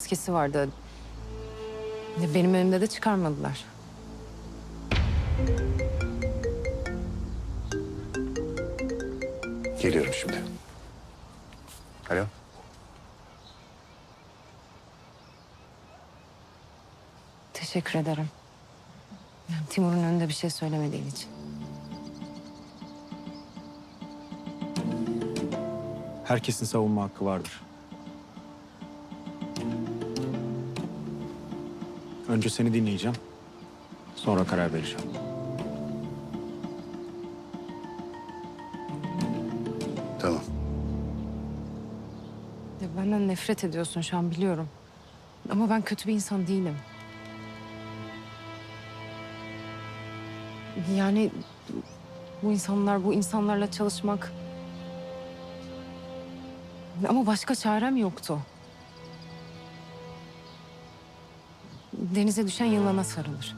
maskesi vardı. Benim önümde de çıkarmadılar. Geliyorum şimdi. Alo. Teşekkür ederim. Timur'un önünde bir şey söylemediğin için. Herkesin savunma hakkı vardır. Önce seni dinleyeceğim. Sonra karar vereceğim. Tamam. Ya benden nefret ediyorsun şu an biliyorum. Ama ben kötü bir insan değilim. Yani bu insanlar, bu insanlarla çalışmak... Ama başka çarem yoktu. Denize düşen yılana sarılır.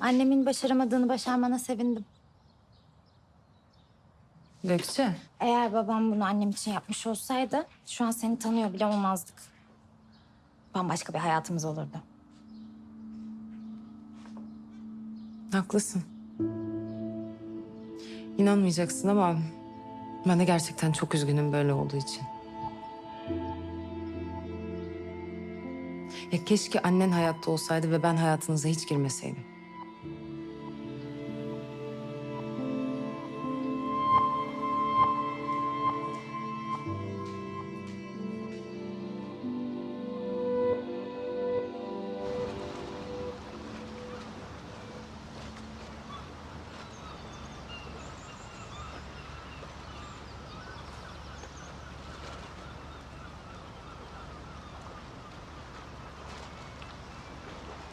Annemin başaramadığını başarmana sevindim. Gökçe. Eğer babam bunu annem için yapmış olsaydı şu an seni tanıyor bile olmazdık. Bambaşka bir hayatımız olurdu. Haklısın. İnanmayacaksın ama ben de gerçekten çok üzgünüm böyle olduğu için. Ya keşke annen hayatta olsaydı ve ben hayatınıza hiç girmeseydim.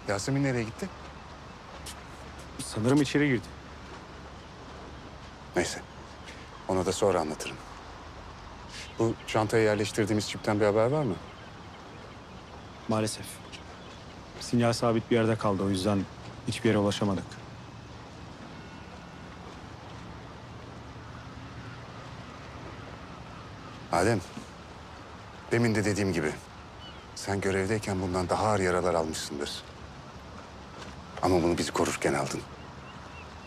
Yasemin nereye gitti? Sanırım içeri girdi. Neyse. Ona da sonra anlatırım. Bu çantaya yerleştirdiğimiz çipten bir haber var mı? Maalesef. Sinyal sabit bir yerde kaldı o yüzden hiçbir yere ulaşamadık. Adem. Demin de dediğim gibi. Sen görevdeyken bundan daha ağır yaralar almışsındır. Ama bunu bizi korurken aldın.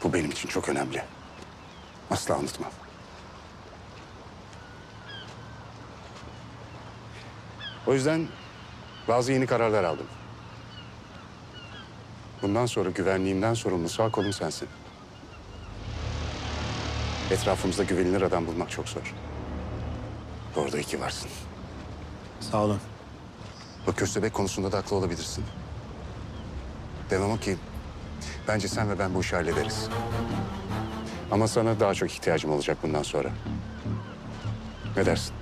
Bu benim için çok önemli. Asla unutmam. O yüzden bazı yeni kararlar aldım. Bundan sonra güvenliğimden sorumlu sağ kolum sensin. Etrafımızda güvenilir adam bulmak çok zor. Orada iki varsın. Sağ olun. Bu köstebek konusunda da haklı olabilirsin. Demem o ki bence sen ve ben bu işi hallederiz. Ama sana daha çok ihtiyacım olacak bundan sonra. Ne dersin?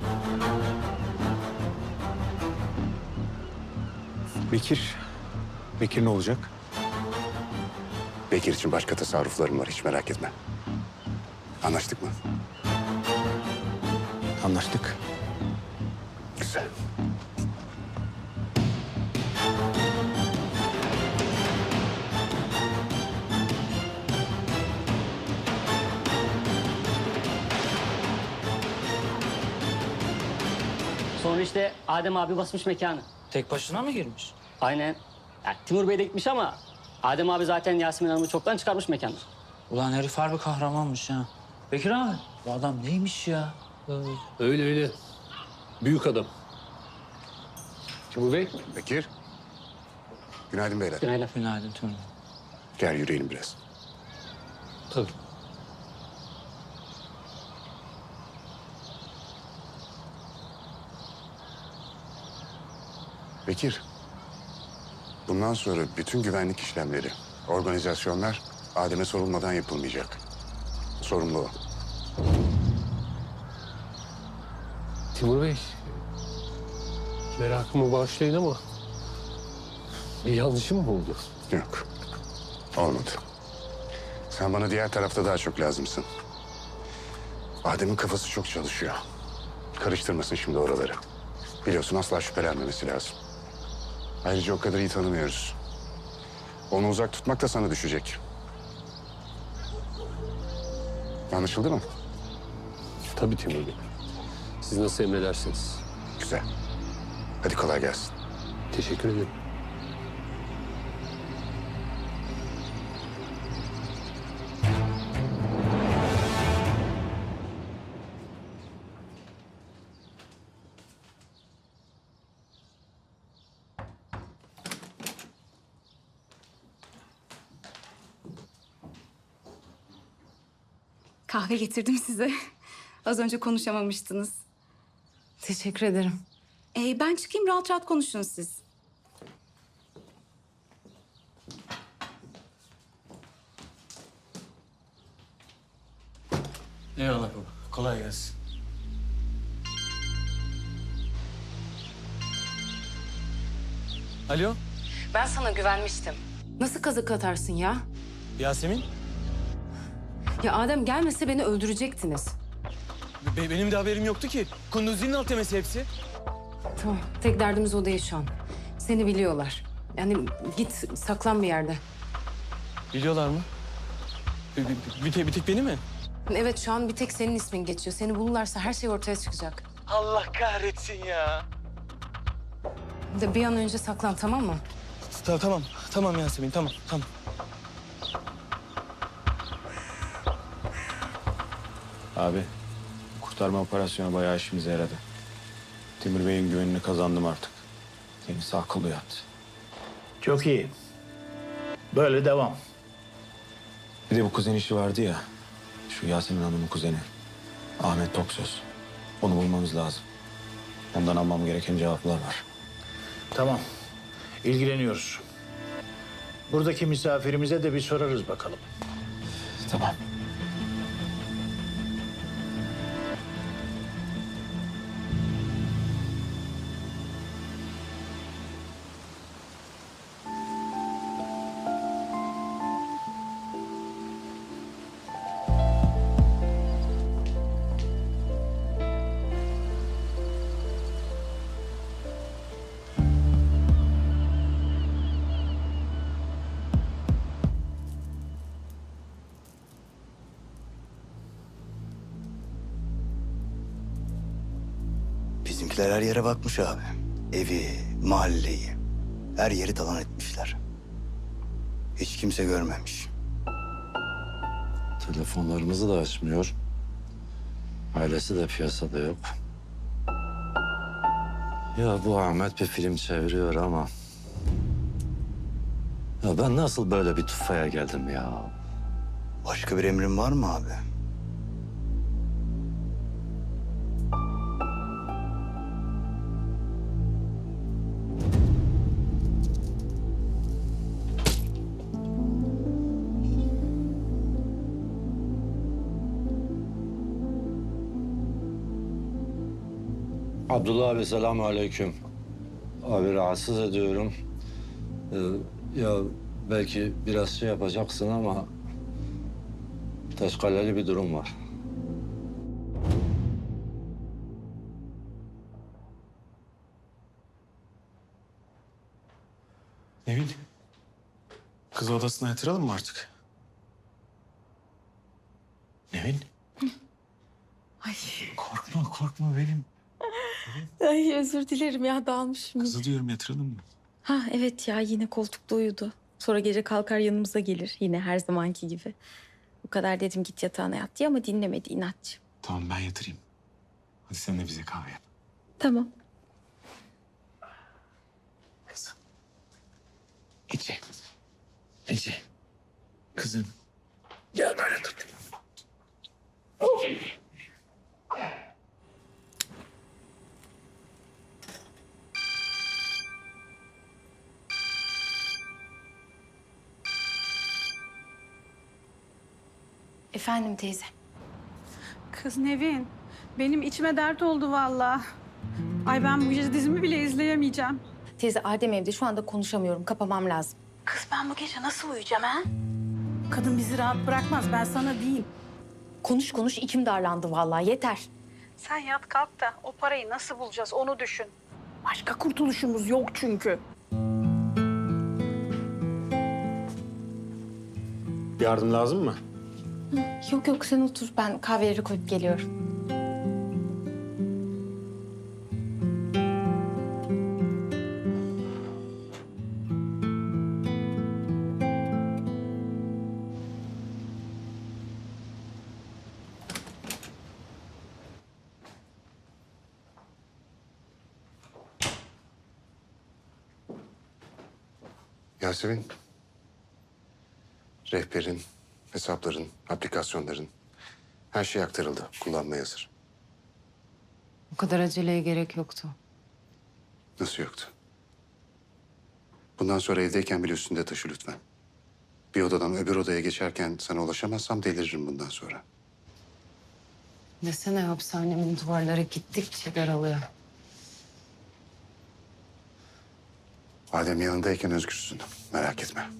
Bekir. Bekir ne olacak? Bekir için başka tasarruflarım var hiç merak etme. Anlaştık mı? Anlaştık. Güzel. Sonra işte Adem abi basmış mekanı. Tek başına mı girmiş? Aynen. Ya, Timur Bey de gitmiş ama Adem abi zaten Yasemin Hanım'ı çoktan çıkarmış mekandan. Ulan herif harbi kahramanmış ha. Bekir abi, bu adam neymiş ya? Öyle öyle. Büyük adam. Timur Bey. Bekir. Günaydın beyler. Günaydın. Günaydın Timur. Gel yürüyelim biraz. Tabii. Bekir. Bundan sonra bütün güvenlik işlemleri, organizasyonlar Adem'e sorulmadan yapılmayacak. Sorumlu o. Timur Bey, merakımı bağışlayın ama bir yanlışım mı oldu? Yok. Olmadı. Sen bana diğer tarafta daha çok lazımsın. Adem'in kafası çok çalışıyor. Karıştırmasın şimdi oraları. Biliyorsun asla şüphelenmemesi lazım. Ayrıca o kadar iyi tanımıyoruz. Onu uzak tutmak da sana düşecek. Anlaşıldı mı? Tabii Timur Bey. Siz nasıl emredersiniz? Güzel. Hadi kolay gelsin. Teşekkür ederim. Kahve getirdim size. Az önce konuşamamıştınız. Teşekkür ederim. Ee, ben çıkayım rahat rahat konuşun siz. Eyvallah baba. Kolay gelsin. Alo, Ben sana güvenmiştim. Nasıl kazık atarsın ya? Yasemin, Ya Adem gelmese beni öldürecektiniz. be- benim de haberim yoktu ki. Kunduzi'nin altemesi hepsi. Tamam. Tek derdimiz o değil şu an. Seni biliyorlar. Yani git saklan bir yerde. Biliyorlar mı? Bir, bir, bir, tek, bir tek beni mi? Evet şu an bir tek senin ismin geçiyor. Seni bulurlarsa her şey ortaya çıkacak. Allah kahretsin ya. De bir an önce saklan tamam mı? Ta- tamam, tamam Yasemin, tamam, tamam. Abi, bu kurtarma operasyonu bayağı işimize yaradı. Timur Bey'in güvenini kazandım artık. Kendisi akıllı yattı. Çok iyi. Böyle devam. Bir de bu kuzen işi vardı ya. Şu Yasemin Hanım'ın kuzeni. Ahmet Toksöz. Onu bulmamız lazım. Ondan almam gereken cevaplar var. Tamam. İlgileniyoruz. Buradaki misafirimize de bir sorarız bakalım. Tamam. Bizimkiler her yere bakmış abi. Evi, mahalleyi, her yeri talan etmişler. Hiç kimse görmemiş. Telefonlarımızı da açmıyor. Ailesi de piyasada yok. Ya bu Ahmet bir film çeviriyor ama... Ya ben nasıl böyle bir tufaya geldim ya? Başka bir emrin var mı abi? Abdullah abi selamun aleyküm. Abi rahatsız ediyorum. Ee, ya belki biraz şey yapacaksın ama... ...teşkaleli bir durum var. Nevin, kızı odasına yatıralım mı artık? Nevin, Ay, korkma korkma benim. Ay özür dilerim ya dalmışım. Kızı diyorum yatıralım mı? Ha evet ya yine koltukta uyudu. Sonra gece kalkar yanımıza gelir yine her zamanki gibi. Bu kadar dedim git yatağına yat diye ama dinlemedi inatçı. Tamam ben yatırayım. Hadi sen de bize kahve yap. Tamam. Kızım. Ece. Ece. Kızım. Gel böyle tut. Efendim teyze. Kız Nevin, Benim içime dert oldu vallahi. Ay ben bu gece dizimi bile izleyemeyeceğim. Teyze Adem evde şu anda konuşamıyorum. Kapamam lazım. Kız ben bu gece nasıl uyuyacağım ha? Kadın bizi rahat bırakmaz ben sana diyeyim. Konuş konuş içim darlandı vallahi yeter. Sen yat kalk da o parayı nasıl bulacağız onu düşün. Başka kurtuluşumuz yok çünkü. Yardım lazım mı? Yok yok sen otur ben kahveleri koyup geliyorum. Yasemin. Rehberin, hesapların, aplikasyonların her şey aktarıldı. Kullanmaya hazır. Bu kadar aceleye gerek yoktu. Nasıl yoktu? Bundan sonra evdeyken bile üstünde taşı lütfen. Bir odadan öbür odaya geçerken sana ulaşamazsam deliririm bundan sonra. Desene hapishanemin duvarları gittikçe daralıyor. Adem yanındayken özgürsün. Merak etme.